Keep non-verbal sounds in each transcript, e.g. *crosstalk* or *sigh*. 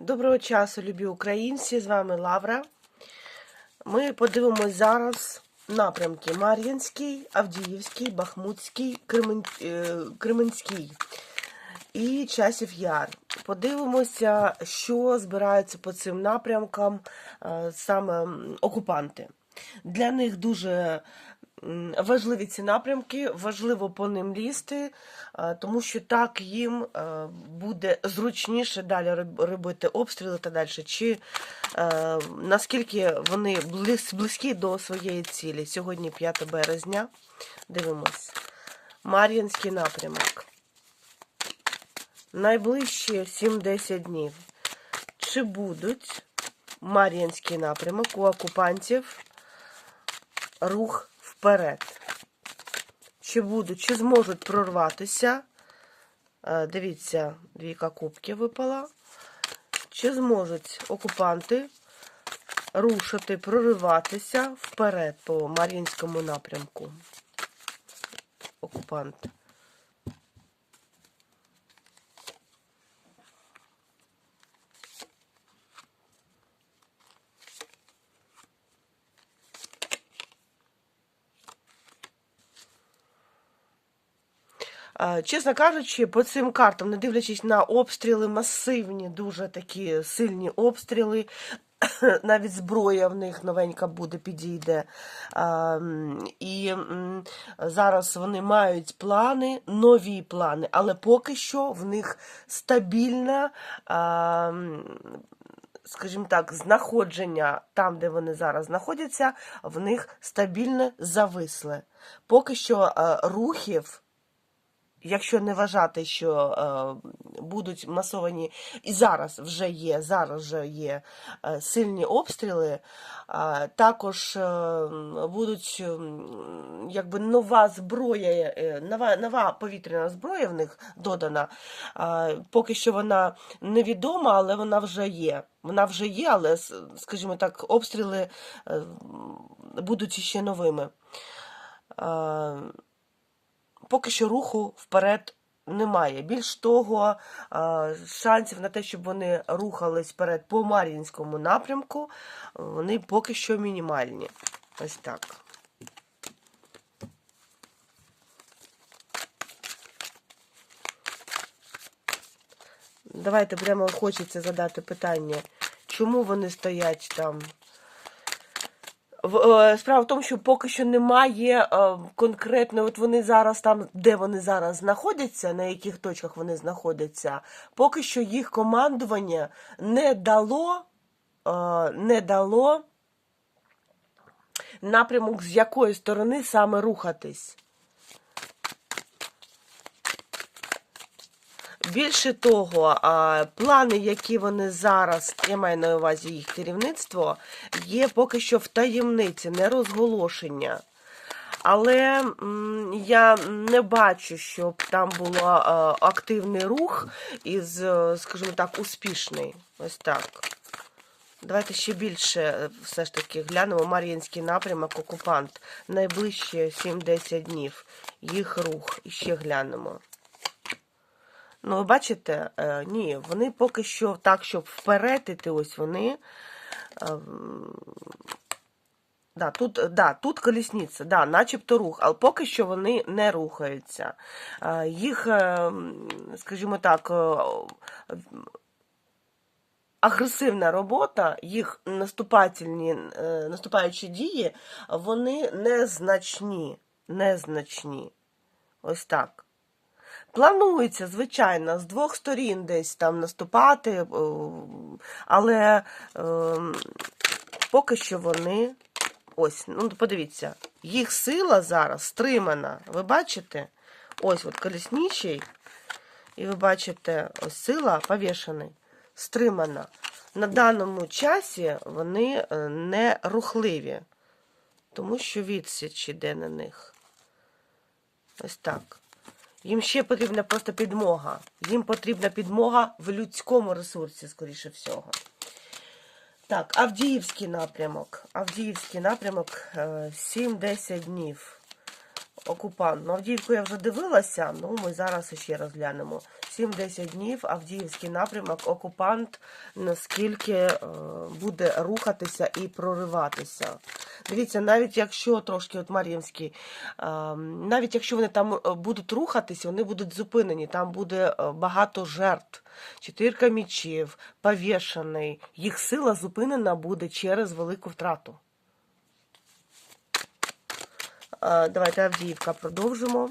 Доброго часу, любі українці! З вами Лавра. Ми подивимось зараз напрямки Мар'їнський, Авдіївський, Бахмутський, Кремен... е, Кременський і Часів Яр. Подивимося, що збираються по цим напрямкам е, саме окупанти. Для них дуже важливі ці напрямки, важливо по ним лізти, е, тому що так їм е, буде зручніше далі робити обстріли та далі. Чи е, наскільки вони близ- близькі до своєї цілі? Сьогодні 5 березня. Дивимось. Мар'їнський напрямок. Найближчі 7-10 днів. Чи будуть Мар'їнський напрямок у окупантів рух вперед? Чи будуть, чи зможуть прорватися? Е, Дивіться, двійка кубків випала. Чи зможуть окупанти рушити, прориватися вперед по Мар'їнському напрямку? Окупанти. Чесно кажучи, по цим картам, не дивлячись на обстріли, масивні, дуже такі сильні обстріли, *coughs* навіть зброя в них новенька буде, підійде. А, І зараз вони мають плани, нові плани, але поки що в них стабільна. а, Скажімо так, знаходження там, де вони зараз знаходяться, в них стабільне зависле. Поки що е, рухів якщо не вважати, що е, будуть масовані, і зараз вже є, зараз вже є е, сильні обстріли, е, також е, будуть м, якби нова зброя, е, нова, нова повітряна зброя в них додана. Е, поки що вона невідома, але вона вже є. Вона вже є, але, скажімо так, обстріли е, будуть ще новими. Е, поки що руху вперед немає. Більш того, шансів на те, щоб вони рухались вперед по Мар'їнському напрямку, вони поки що мінімальні. Ось так. Давайте прямо хочеться задати питання, чому вони стоять там е, Справа в тому, що поки що немає е, конкретно, от вони зараз там, де вони зараз знаходяться, на яких точках вони знаходяться, поки що їх командування не дало, е, не дало напрямок, з якої сторони саме рухатись. Більше того, плани, які вони зараз, я маю на увазі їх керівництво, є поки що в таємниці, не розголошення. Але я не бачу, щоб там був активний рух із, е, скажімо так, успішний. Ось так. Давайте ще більше е, все ж таки глянемо Мар'їнський напрямок, окупант. Найближчі 7-10 днів. Їх рух. І ще глянемо. Ну, ви бачите, е, ні, вони поки що так, щоб вперед ось вони. е, Да, тут, да, тут колісниця, да, начебто рух, але поки що вони не рухаються. Е, Їх, е, скажімо так, е, агресивна робота, їх наступательні, наступаючі дії, вони незначні. Незначні. Ось так. Планується, звичайно, з двох сторін десь там наступати, е, але е, поки що вони. Ось, ну подивіться, їх сила зараз стримана. Ви бачите? Ось от колісничий, і ви бачите, ось сила повішений, стримана. На даному часі вони е, не рухливі, тому що відсіч іде на них. Ось так. Їм ще потрібна просто підмога. Їм потрібна підмога в людському ресурсі, скоріше всього. Так, Авдіївський напрямок. Авдіївський напрямок е, 7-10 днів. Окупант. Ну, Авдіївку я вже дивилася, ну ми зараз ще розглянемо. 7-10 днів Авдіївський напрямок, окупант наскільки е, буде рухатися і прориватися. Дивіться, навіть якщо трошки от Мар'їнський, е, навіть якщо вони там е, будуть рухатися, вони будуть зупинені, там буде багато жертв. Чотирка мічів, повішений. Їх сила зупинена буде через велику втрату. Давайте Авдіївка продовжимо.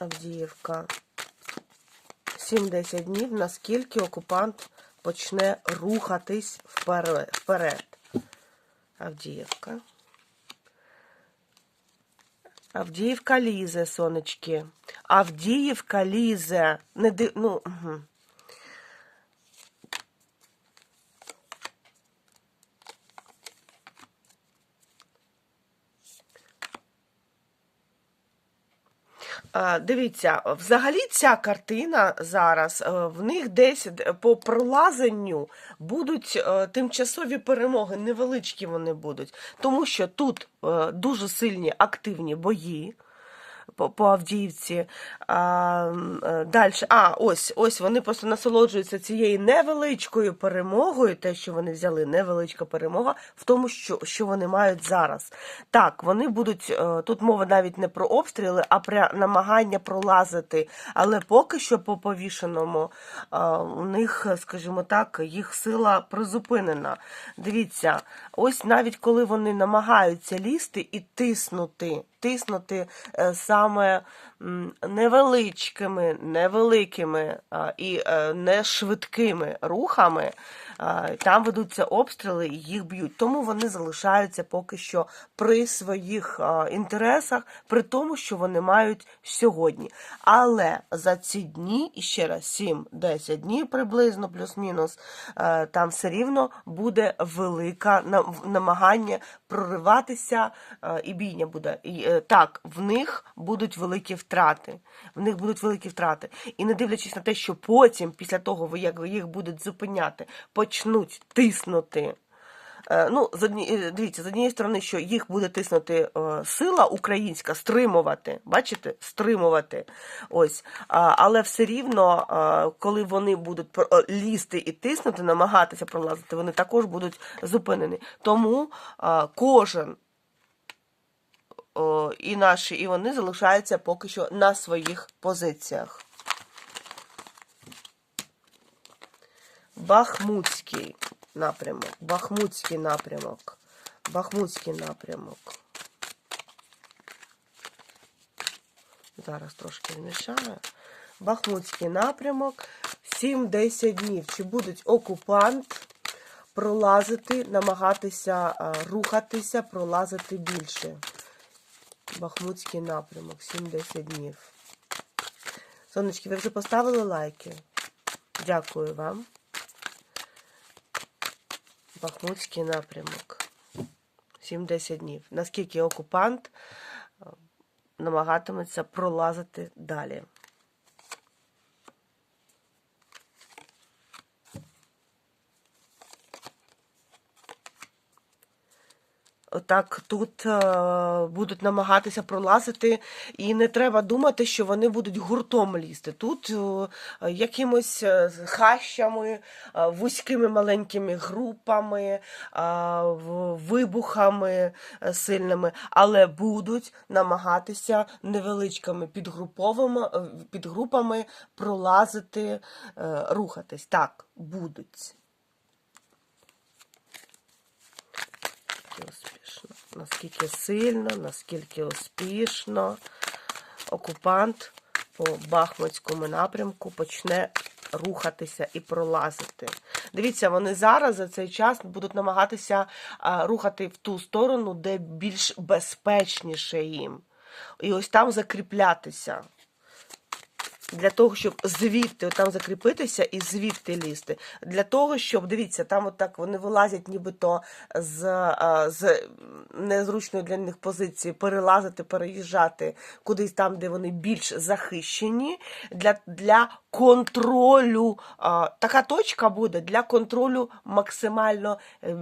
Авдіївка. 7-10 днів, наскільки окупант почне рухатись вперед. Авдіївка. Авдіївка лізе, сонечки. Авдіївка лізе. Не ди... ну, угу. Дивіться, взагалі ця картина зараз е, в них десь по пролазенню будуть е, тимчасові перемоги, невеличкі вони будуть, тому що тут е, дуже сильні активні бої. По, по Авдіївці. А, далі. А, ось, ось вони просто насолоджуються цією невеличкою перемогою, те, що вони взяли, невеличка перемога в тому, що, що вони мають зараз. Так, вони будуть, е, тут мова навіть не про обстріли, а про намагання пролазити. Але поки що по повішеному е, у них, скажімо так, їх сила призупинена. Дивіться, ось навіть коли вони намагаються лізти і тиснути, тиснути е, саме невеличкими, невеликими і е, не швидкими рухами, там ведуться обстріли і їх б'ють. Тому вони залишаються поки що при своїх інтересах, при тому, що вони мають сьогодні. Але за ці дні, і ще раз 7-10 днів приблизно, плюс-мінус, е, там все рівно буде велика намагання прориватися, е, і бійня буде. І, е, так, в них будуть великі втрати. В них будуть великі втрати. І не дивлячись на те, що потім, після того, як їх будуть зупиняти, почнуть тиснути. Е, Ну, з одні, е, дивіться, з однієї сторони, що їх буде тиснути е, сила українська, стримувати, бачите, стримувати. Ось. Але все рівно, коли вони будуть лізти і тиснути, намагатися пролазити, вони також будуть зупинені. Тому кожен і наші, і вони залишаються поки що на своїх позиціях. Бахмутський напрямок. Бахмутський напрямок. Бахмутський напрямок. Зараз трошки змішаю. Бахмутський напрямок. 7-10 днів. Чи будуть окупант пролазити, намагатися рухатися, пролазити більше? Бахмутський напрямок. 7-10 днів. Сонечки, ви вже поставили лайки? Дякую вам. Бахмутський напрямок. 7-10 днів. Наскільки окупант е, намагатиметься пролазити далі. Отак тут е, будуть намагатися пролазити, і не треба думати, що вони будуть гуртом лізти. Тут е, якимось е, хащами, вузькими маленькими групами, вибухами сильними, але будуть намагатися невеличкими підгруповими, підгрупами пролазити, рухатись. Так, будуть. Наскільки успішно, наскільки сильно, наскільки успішно окупант по Бахмутському напрямку почне рухатися і пролазити. Дивіться, вони зараз за цей час будуть намагатися рухати в ту сторону, де більш безпечніше їм. І ось там закріплятися. Для того, щоб звідти там закріпитися і звідти лізти. Для того, щоб, дивіться, там отак вони вилазять нібито з, з незручної для них позиції, перелазити, переїжджати кудись там, де вони більш захищені, для, для контролю. Така точка буде для контролю максимально, е,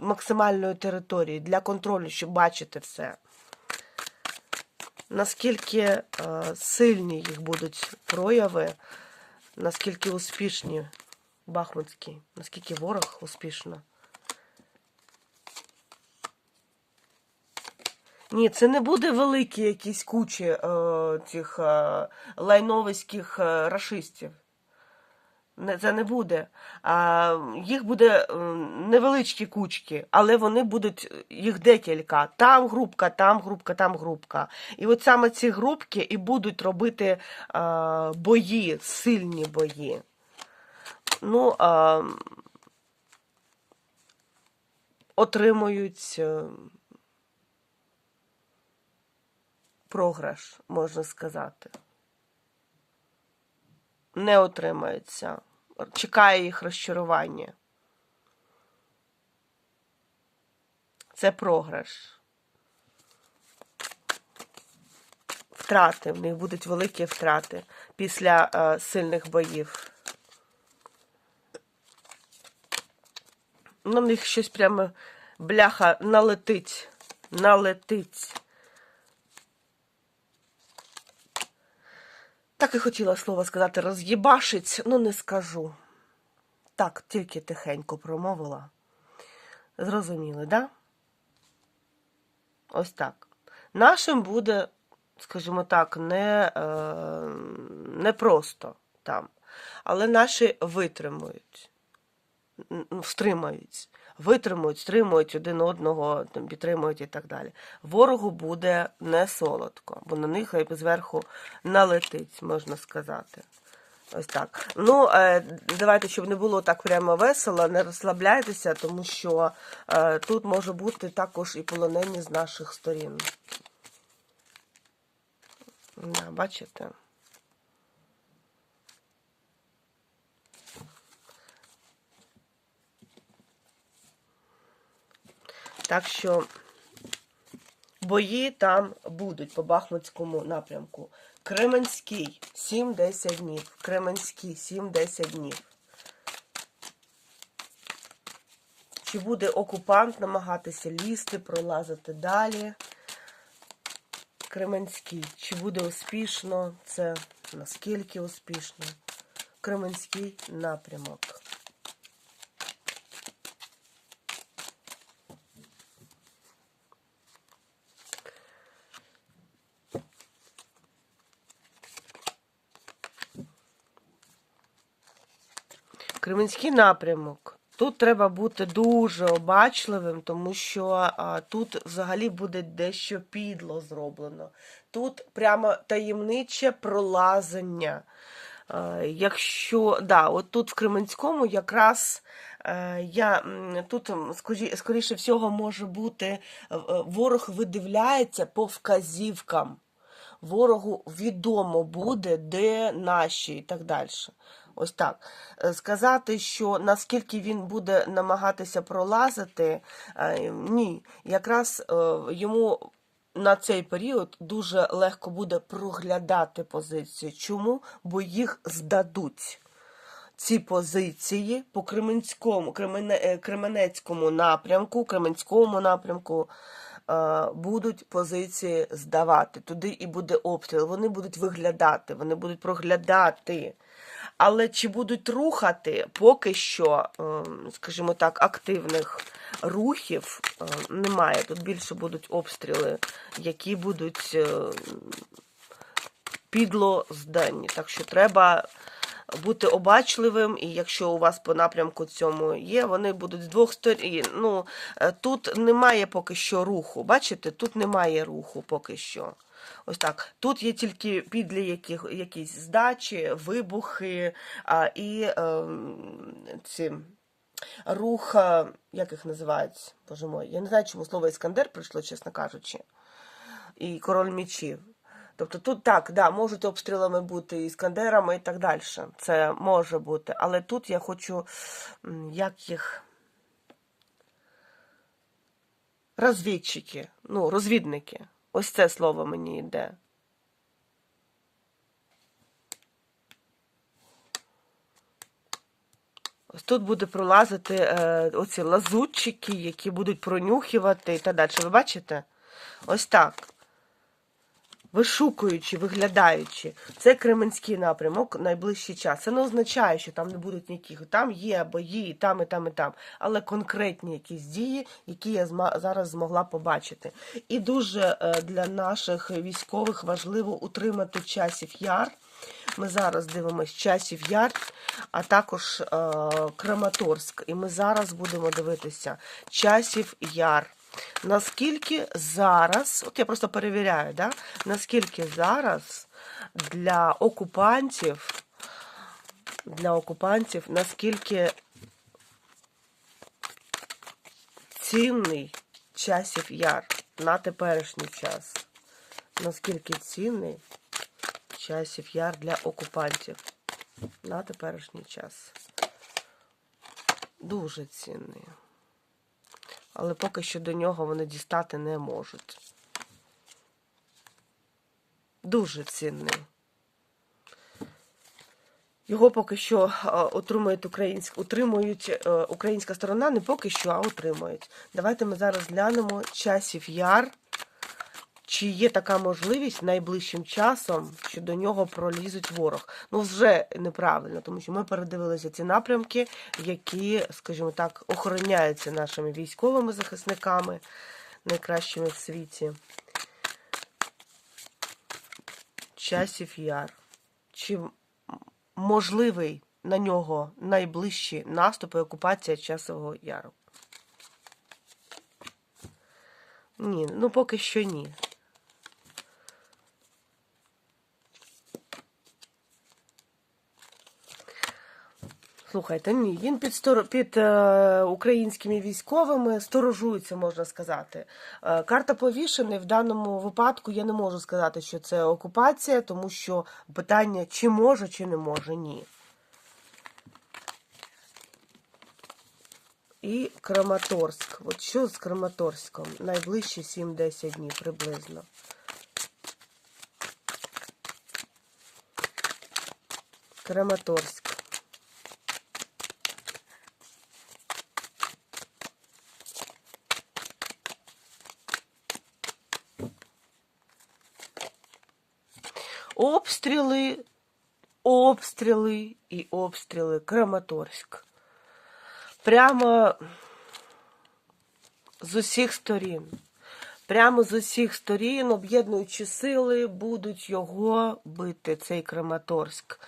максимальної території, для контролю, щоб бачити все. Наскільки е, сильні їх будуть прояви, наскільки успішні Бахмутські, наскільки ворог успішно. Ні, це не буде великі якісь кучі е, цих е, лайновиських е, рашистів. Це не буде. А, їх буде е, невеличкі кучки, але вони будуть, їх декілька. Там групка, там групка, там групка. І от саме ці групки і будуть робити е, бої, сильні бої. Ну, е, отримують. е, програш, можна сказати. Не отримається. Чекає їх розчарування. Це програш. Втрати. В них будуть великі втрати після е, сильних боїв. На них щось прямо бляха налетить. Налетить. Так і хотіла слово сказати роз'єбашить, ну не скажу. Так, тільки тихенько промовила. Зрозуміли, да? Ось так. Нашим буде, скажімо так, не, е, не просто там. Але наші витримують, ну, встримають, витримують, стримують один одного, там, підтримують і так далі. Ворогу буде не солодко, бо на них зверху налетить, можна сказати. Ось так. Ну, е, давайте, щоб не було так прямо весело, не розслабляйтеся, тому що е, тут може бути також і полонені з наших сторін. Да, бачите? Так що бої там будуть по Бахмутському напрямку. Кременський 7-10 днів. Кременський 7-10 днів. Чи буде окупант намагатися лізти, пролазити далі? Кременський. Чи буде успішно? Це наскільки успішно? Кременський напрямок. Кременський напрямок. Тут треба бути дуже обачливим, тому що а, тут взагалі буде дещо підло зроблено. Тут прямо таємниче пролазення. Е, Якщо да, от тут в Кременському якраз е, я тут скоріше всього може бути е, ворог видивляється по вказівкам. Ворогу відомо буде, де наші і так далі. Ось так. Е, Сказати, що наскільки він буде намагатися пролазити, е, ні. Якраз е, йому на цей період дуже легко буде проглядати позиції. Чому? Бо їх здадуть. Ці позиції по Кременському, Кремене, Кременецькому напрямку, Кременському напрямку е, будуть позиції здавати. Туди і буде обстріл. Вони будуть виглядати, вони будуть проглядати. Але чи будуть рухати, поки що, е, скажімо так, активних рухів е, немає. Тут більше будуть обстріли, які будуть е, підло здані. Так що треба бути обачливим, і якщо у вас по напрямку цьому є, вони будуть з двох сторін. Ну, тут немає поки що руху. Бачите, тут немає руху поки що. Ось так. Тут є тільки підлі яких, якісь здачі, вибухи а, і е, ці рух, е, як їх називають, боже мой, я не знаю, чому слово Іскандер прийшло, чесно кажучи, і король мічів. Тобто тут так, да, можуть обстрілами бути іскандерами і так далі. Це може бути. Але тут я хочу, як їх. Розвідчики, ну, розвідники. Ось це слово мені йде. Ось тут буде пролазити е, оці лазутчики, які будуть пронюхувати і так далі. Ви бачите? Ось так. Вишукуючи, виглядаючи. Це Кременський напрямок найближчий час. Це не означає, що там не будуть ніяких. Там є бої, і там, і там, і там. Але конкретні якісь дії, які я зараз змогла побачити. І дуже е, для наших військових важливо утримати часів яр. Ми зараз дивимося часів яр, а також е, Краматорськ. І ми зараз будемо дивитися часів яр. Наскільки зараз, от я просто перевіряю, да? наскільки зараз для окупантів, для окупантів, наскільки цінний часів яр на теперішній час. Наскільки цінний часів яр для окупантів на теперішній час. Дуже цінний. Але поки що до нього вони дістати не можуть. Дуже цінний. Його поки що е, отримують українськ, утримують е, українська сторона не поки що, а отримують. Давайте ми зараз глянемо часів яр. Чи є така можливість найближчим часом, що до нього пролізуть ворог? Ну, вже неправильно, тому що ми передивилися ці напрямки, які, скажімо так, охороняються нашими військовими захисниками, найкращими в світі. Часів яр. Чи можливий на нього найближчі наступи окупація часового яру? Ні, ну поки що ні. Слухайте, ні, він під, стор... під е, українськими військовими сторожується, можна сказати. Е, карта повішений в даному випадку я не можу сказати, що це окупація, тому що питання, чи може, чи не може, ні. І Краматорськ. От що з Краматорськом? Найближчі 7-10 днів приблизно. Краматорськ. Обстріли, обстріли і обстріли. Краматорськ. Прямо з усіх сторін. Прямо з усіх сторін, об'єднуючи сили, будуть його бити, цей Краматорськ.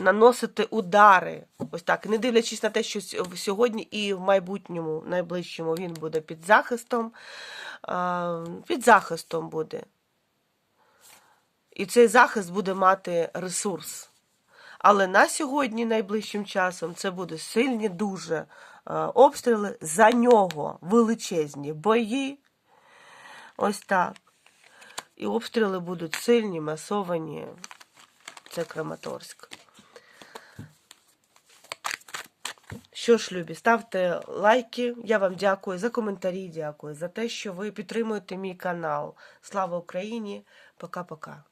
Наносити удари. Ось так. Не дивлячись на те, що сьогодні і в майбутньому, найближчому, він буде під захистом. Під захистом буде. І цей захист буде мати ресурс. Але на сьогодні, найближчим часом, це буде сильні дуже е, обстріли. За нього величезні бої. Ось так. І обстріли будуть сильні, масовані. Це Краматорськ. Що ж, любі, ставте лайки. Я вам дякую за коментарі, дякую за те, що ви підтримуєте мій канал. Слава Україні! Пока-пока.